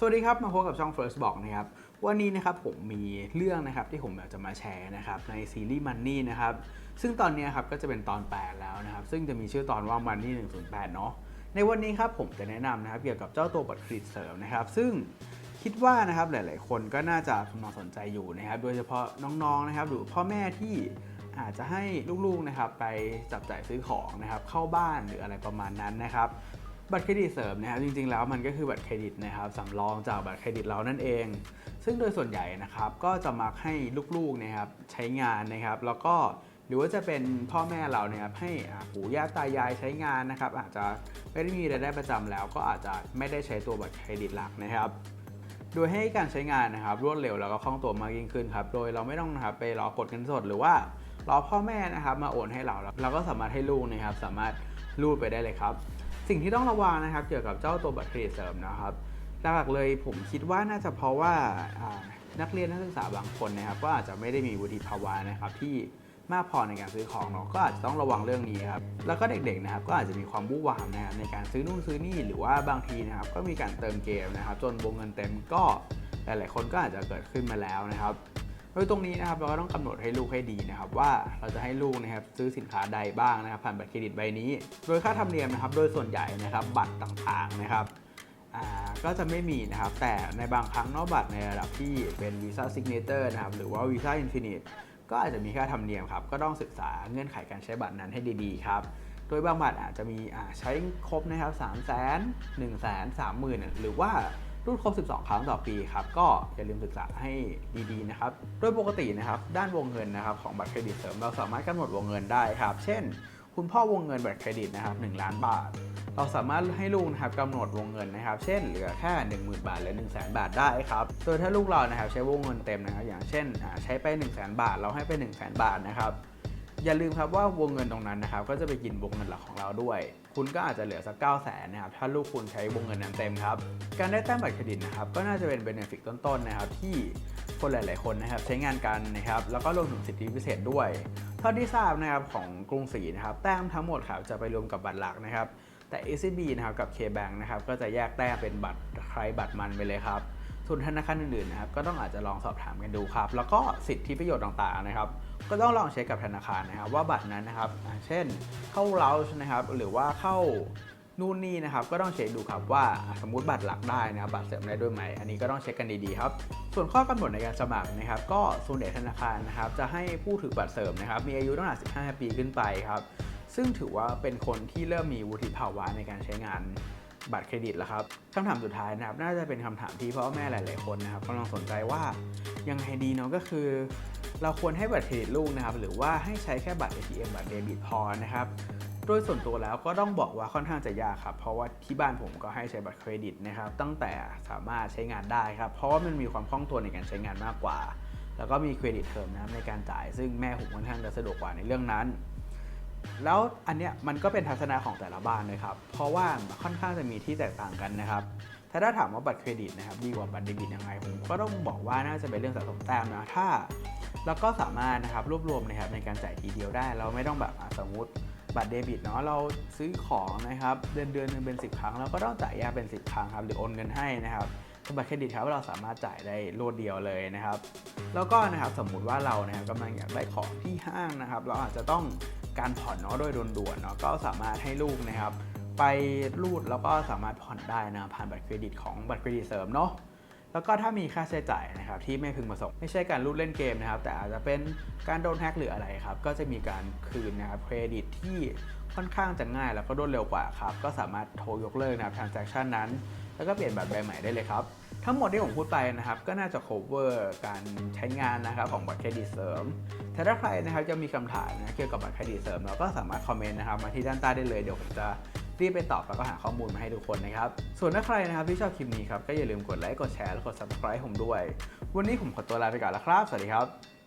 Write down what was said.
สวัสดีครับ มาพบกับช่อง First บอกนะครับ วันนี้นะครับผมมีเรื่องนะครับที่ผมอยากจะมาแชร์นะครับในซีรีส์ Money นะครับ ซึ่งตอนนี้ครับก็จะเป็นตอน 8 แล้วนะครับ ซึ่งจะมีชื่อตอนว่า Money 108 เนาะ ในวันนี้ครับผมจะแนะนำนะครับเกี่ยวกับเจ้าตัวบัตรเครดิตเสริมนะครับ ซึ่งคิดว่านะครับหลาย ๆ คนก็น่าจะกำลังสนใจอยู่นะครับ โดยเฉพาะน้อง ๆ นะครับ หรือพ่อแม่ที่อาจจะให้ลูกๆนะครับไปจับจ่ายซื้อของนะครับเข้าบ้านหรืออะไรประมาณนั้นนะครับ บัตรเครดิตเสริมนะครับจริงๆแล้วมันก็คือบัตรเครดิตนะครับสำรองจากบัตรเครดิตเรานั่นเอง ซึ่งโดยส่วนใหญ่นะครับก็จะมักให้ลูกๆนะครับใช้งานนะครับแล้วก็หรือว่าจะเป็นพ่อแม่เราเนะครับให้ปู่ย่าตายายใช้งานนะครับ อาจจะไม่ได้มีรายได้ประจำแล้ว ก็อาจจะไม่ได้ใช้ตัวบัตรเครดิตหลักนะครับ โดยให้การใช้งานนะครับ รวดเร็วแล้วก็คล่องตัวมากยิ่งขึ้นครับ โดยเราไม่ต้องนะครับไปรอกดเงินสดหรือว่ารอพ่อแม่นะครับมาโอนให้เราแล้วเราก็สามารถให้ลูกนะครับ สามารถรูดไปได้เลยครับ สิ่งที่ต้องระวังนะครับ เกี่ยวกับเจ้าตัวบัตรเครดิตเสริมนะครับหลักๆเลยผมคิดว่าน่าจะเพราะว่าอ่านักเรียนนักศึกษาบางคนนะครับก็อาจจะไม่ได้มีวุฒิภาวะนะครับที่มากพอในการซื้อของเนาะก็อาจจะต้องระวังเรื่องนี้ครับแล้วก็เด็กๆนะครับก็อาจจะมีความบู้วามนะครับในการซื้อนู่นซื้อนี่หรือว่าบางทีนะครับก็มีการเติมเกมนะครับ จนวงเงินเต็มก็หลายๆคนก็อาจจะเกิดขึ้นมาแล้วนะครับ โดยตรงนี้นะครับเราก็ต้องกำหนดให้ลูกให้ดีนะครับว่าเราจะให้ลูกนะครับซื้อสินค้าใดบ้างนะครับผ่านบัตรเครดิตใบนี้ โดยค่าธรรมเนียมนะครับ โดยส่วนใหญ่นะครับบัตรต่างๆนะครับก็จะไม่มีนะครับ แต่ในบางครั้งนอกบัตรในระดับที่เป็น Visa Signature นะครับหรือว่า Visa Infinite ก็อาจจะมีค่าธรรมเนียมครับ ก็ต้องศึกษาเงื่อนไขการใช้บัตรนั้นให้ดีๆครับ โดยบางบัตรอาจจะมีใช้ครบนะครับ 3 0 0 0 0 0 1 0 0 0 0 3 0,000 หรือว่า รุ่นครบ 12 ครั้งต่อปีครับ ก็อย่าลืมศึกษาให้ดีๆนะครับ โดยปกตินะครับด้านวงเงินนะครับของบัตรเครดิตเสริมเราสามารถกำหนดวงเงินได้ครับ เช่น คุณพ่อวงเงินบัตรเครดิตนะครับ1ล้านบาท เราสามารถให้ลูกนะครับกำหนดวงเงินนะครับ เช่นเหลือแค่ 10,000 บาทหรือ1 0 0 0 0 0 บาทได้ครับ โดยถ้าลูกเรานะครับใช้วงเงินเต็มนะครับ อย่างเช่นใช้ไป 1 0 0 0 0 0 บาท เราให้ไป 1 0 0 0 0 0 บาทนะครับอย่าลืมครับว่าวงเงินตรงนั้นนะครับก็จะไปกินวงเงินหลักของเราด้วย คุณก็อาจจะเหลือสัก 9 0 0 0 0นะครับถ้าลูกคุณใช้วงเงินนั้นเต็มครับ การได้แต้มบัตรเครดิตนะครับก็น่าจะเป็นเบนฟิตต้นๆนะครับที่คนหลาย ๆ คนนะครับใช้งานกันนะครับแล้วก็รวมถึงสิทธิพิเศษด้วย เท่าที่ทราบนะครับของกรุงศรีนะครับแต้มทั้งหมดครับจะไปรวมกับบัตรหลักนะครับแต่ ACB นะครับกับ KBank นะครับก็จะแยกแต้มเป็นบัตรใครบัตรมันไปเลยครับ ส่วนธนาคารอื่นๆนะครับก็ต้องอาจจะลองสอบถามกันดูครับ แล้วก็สิทธิประโยชน์ต่างๆนะครับ ก็ต้องลองเช็คกับธนาคารนะครับ ว่าบัตรนั้นนะครับ เช่นเข้าเราชนะครับ หรือว่าเข้านู่นนี่นะครับ ก็ต้องเช็คดูครับว่าสมมติบัตรหลักได้นะครับบัตรเสริมได้ด้วยไหม อันนี้ก็ต้องเช็คกันดีๆครับ ส่วนข้อกำหนดในการสมัครนะครับ ก็ส่วนใหญ่ธนาคารนะครับ จะให้ผู้ถือบัตรเสริมนะครับ มีอายุตั้งแต่15 ปีขึ้นไปครับ ซึ่งถือว่าเป็นคนที่เริ่มมีวุฒิภาวะในการใช้งาน บัตรเครดิตแล้วครับคำถามสุดท้ายนะครับน่าจะเป็นคำถามที่พ่อแม่หลาย ๆ คนนะครับกำลังสนใจว่ายังไงดีเนาะก็คือ เราควรให้บัตรเครดิตลูกนะครับ หรือว่าให้ใช้แค่บัตร ATM บัตรเดบิตพอนะครับโดยส่วนตัวแล้วก็ต้องบอกว่าค่อนข้างจะยากครับ เพราะว่าที่บ้านผมก็ให้ใช้บัตรเครดิตนะครับ ตั้งแต่สามารถใช้งานได้ครับ เพราะว่ามันมีความคล่องตัวในการใช้งานมากกว่า แล้วก็มีเครดิตเทอมนะครับในการจ่าย ซึ่งแม่ผมค่อนข้างจะสะดวกกว่าในเรื่องนั้น แล้วอันเนี้ยมันก็เป็นทัศนะของแต่ละบ้านเลยครับ เพราะว่าค่อนข้างจะมีที่แตกต่างกันนะครับ ถ้าถ้าถามว่าบัตรเครดิตนะครับดีกว่าบัตรเดบิตยังไงผมก็ต้องบอกว่าน่าจะเป็นเรื่องสะสมแต้มนะถ้าเราก็สามารถนะครับรวบรวมนะครับในการจ่ายทีเดียวได้ เราไม่ต้องแบบสมมติบัตรเดบิตเนาะเราซื้อของนะครับเดือนเดือนหนึงเป็น 10 ครั้งเราก็ต้องจ่ายแยกเป็น 10 ครั้งครับหรือโอนเงินให้นะครับแต่บัตรเครดิตครับเราสามารถจ่ายได้รวดเดียวเลยนะครับ แล้วก็นะครับสมมุติว่าเรานะครับกำลังอยากได้ของที่ห้างนะครับ เราอาจจะต้อง การผ่อนเนาะโดยด่วนๆเนาะก็สามารถให้ลูกนะครับ ไปรูดแล้วก็สามารถผ่อนได้นะผ่านบัตรเครดิตของบัตรเครดิตเสริมเนาะแล้วก็ถ้ามีค่าใช้จ่ายนะครับที่ไม่พึงประสงค์ไม่ใช่การรูดเล่นเกมนะครับ แต่อาจจะเป็นการโดนแฮกหรืออะไรครับ ก็จะมีการคืนนะครับเครดิตที่ค่อนข้างจะง่ายแล้วก็รวดเร็วกว่าครับ ก็สามารถโทรยกเลิกนะครับ transaction นั้น แล้วก็เปลี่ยนบัตรใบใหม่ได้เลยครับ ทั้งหมดที่ผมพูดไปนะครับ ก็น่าจะ cover การใช้งานนะครับของบัตรเครดิตเสริม แต่ถ้าใครนะครับจะมีคำถามนะเกี่ยวกับบัตรเครดิตเสริมเราก็สามารถคอมเมนต์นะครับมาที่ด้านใต้ได้เลยเดี๋ยวผมจะรีบไปตอบแล้วก็หาข้อมูลมาให้ทุกคนนะครับ ส่วนถ้าใครนะครับที่ชอบคลิปนี้ครับก็อย่าลืมกดไลค์กดแชร์และกด subscribe ผมด้วย วันนี้ผมขอตัวลาไปก่อนแล้วครับ สวัสดีครับ